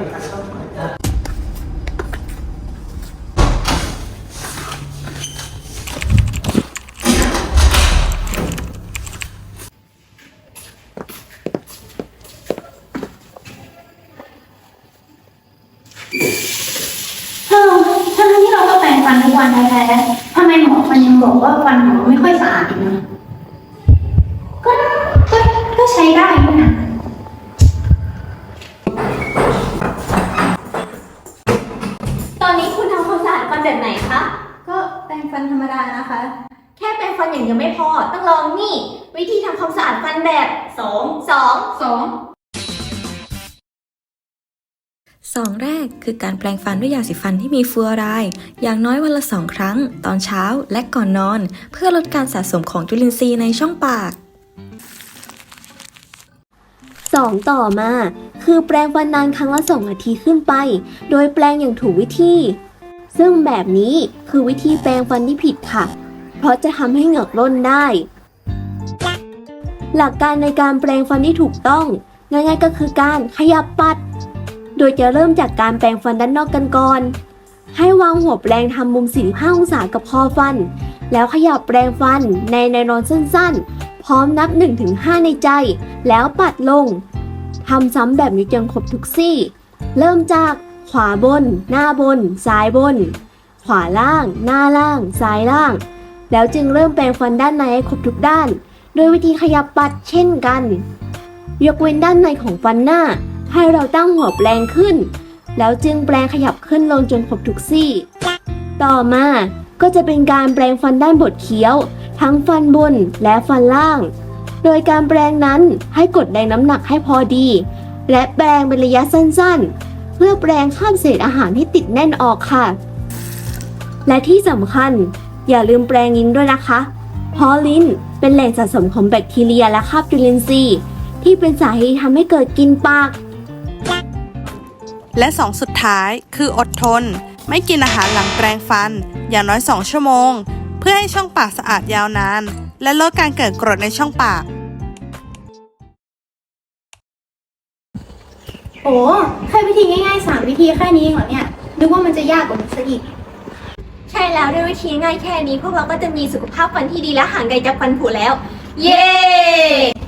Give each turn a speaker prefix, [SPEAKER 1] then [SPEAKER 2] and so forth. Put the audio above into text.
[SPEAKER 1] เธอทั้งที่เราก็แปรงฟันทุกวันแท้ๆทำไมหมอมันยังบอกว่าฟันหนูไม่ค่อยสะอาดอีกนะ
[SPEAKER 2] คุณทำความสะอาดฟันแบบไหนคะ
[SPEAKER 1] ก็แปรงฟันธรรมดานะคะ
[SPEAKER 2] แค่แปรงฟันอย่างเดียวไม่พอ ต้องลองนี่ วิธีทำความสะอาดฟันแบบสองสอง
[SPEAKER 1] สอง
[SPEAKER 3] สองแรกคือการแปรงฟันด้วยยาสีฟันที่มีฟลูออไรด์อย่างน้อยวันละสองครั้ง ตอนเช้าและก่อนนอน เพื่อลดการสะสมของจุลินทรีย์ในช่องปาก
[SPEAKER 4] สองต่อมา คือแปรงฟันนานครั้งละสองนาทีขึ้นไป โดยแปรงอย่างถูกวิธี ซึ่งแบบนี้คือวิธีแปรงฟันที่ผิดค่ะ เพราะจะทำให้เหงือกร่นได้ หลักการในการแปรงฟันที่ถูกต้อง ง่ายๆก็คือการขยับปัด โดยจะเริ่มจากการแปรงฟันด้านนอกกันก่อน ให้วางหัวแปรงทำมุม45องศากับคอฟัน แล้วขยับแปรงฟันในแนวนอนสั้นๆ ร้อมนับ 1-5 ในใจ แล้วปัดลงทำซ้ำแบบนี้จนครบทุกซี่ เริ่มจากขวาบน หน้าบน ซ้ายบน ขวาล่าง หน้าล่าง ซ้ายล่าง แล้วจึงเริ่มแปรงฟันด้านในให้ครบทุกด้าน โดยวิธีขยับปัดเช่นกัน ยกเว้นด้านในของฟันหน้า ให้เราตั้งหัวแปรงขึ้น แล้วจึงแปรงขยับขึ้นลงจนครบทุกซี่ ต่อมาก็จะเป็นการแปรงฟันด้านบดเคี้ยว ทั้งฟันบนและฟันล่าง โดยการแปรงนั้นให้กดแรงน้ำหนักให้พอดี และแปรงเป็นระยะสั้นๆ เพื่อแปรงข้ามเศษอาหารที่ติดแน่นออกค่ะ และที่สำคัญอย่าลืมแปรงลิ้นด้วยนะคะ เพราะลิ้นเป็นแหล่งสะสมของแบคทีเรียและคราบจุลินทรีย์ที่เป็นสาเหตุทำให้เกิดกินปาก
[SPEAKER 5] และสองสุดท้ายคืออดทน ไม่กินอาหารหลังแปรงฟัน อย่างน้อย 2 ชั่วโมง เพื่อให้ช่องปากสะอาดยาวนาน และลดการเกิดกรดในช่องปาก
[SPEAKER 1] โอ้แค่วิธีง่ายๆสามวิธีแค่นี้เองเหรอเนี่ยนึกว่ามันจะยากกว่านี้ซะอีก
[SPEAKER 2] ใช่แล้วด้วยวิธีง่ายแค่นี้ พวกเราก็จะมีสุขภาพฟันที่ดีและห่างไกลจากฟันผุแล้ว เย้